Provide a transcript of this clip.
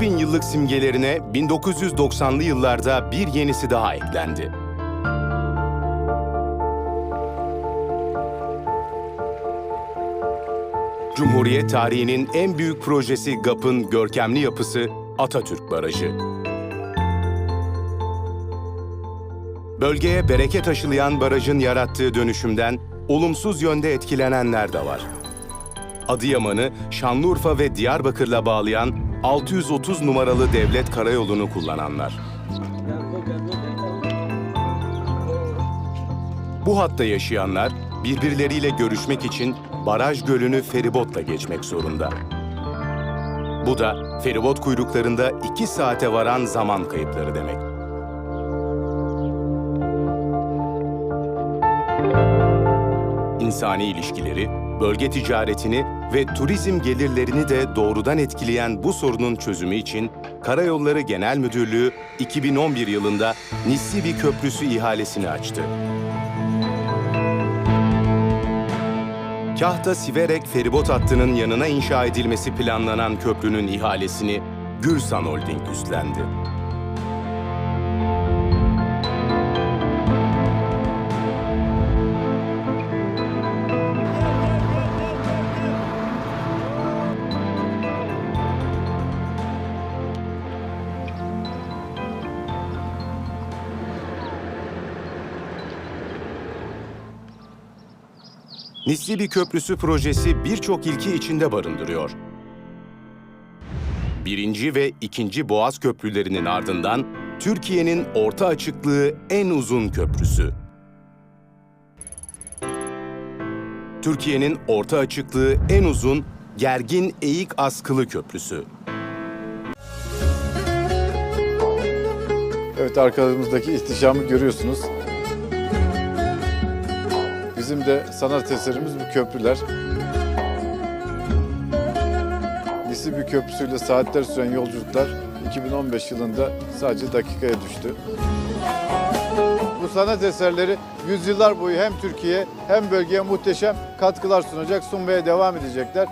bin yıllık simgelerine 1990'lı yıllarda bir yenisi daha eklendi. Cumhuriyet tarihinin en büyük projesi GAP'ın görkemli yapısı Atatürk Barajı. Bölgeye bereket aşılayan barajın yarattığı dönüşümden olumsuz yönde etkilenenler de var. Adıyaman'ı Şanlıurfa ve Diyarbakır'la bağlayan 630 numaralı devlet karayolunu kullananlar. Bu hatta yaşayanlar birbirleriyle görüşmek için baraj gölünü feribotla geçmek zorunda. Bu da feribot kuyruklarında 2 saate varan zaman kayıpları demek. İnsani ilişkileri, bölge ticaretini ve turizm gelirlerini de doğrudan etkileyen bu sorunun çözümü için Karayolları Genel Müdürlüğü 2011 yılında Nissibi Köprüsü ihalesini açtı. Kahta Siverek feribot hattının yanına inşa edilmesi planlanan köprünün ihalesini Gürsan Holding üstlendi. Nissibi Köprüsü projesi birçok ilki içinde barındırıyor. Birinci ve ikinci Boğaz Köprülerinin ardından Türkiye'nin orta açıklığı en uzun köprüsü. Türkiye'nin orta açıklığı en uzun gergin eğik askılı köprüsü. Evet arkamızdaki ihtişamı görüyorsunuz. Bizim de sanat eserimiz bu köprüler. Nisibi Köprüsü'yle saatler süren yolculuklar 2015 yılında sadece dakikaya düştü. Bu sanat eserleri yüzyıllar boyu hem Türkiye hem bölgeye muhteşem katkılar sunacak, sunmaya devam edecekler.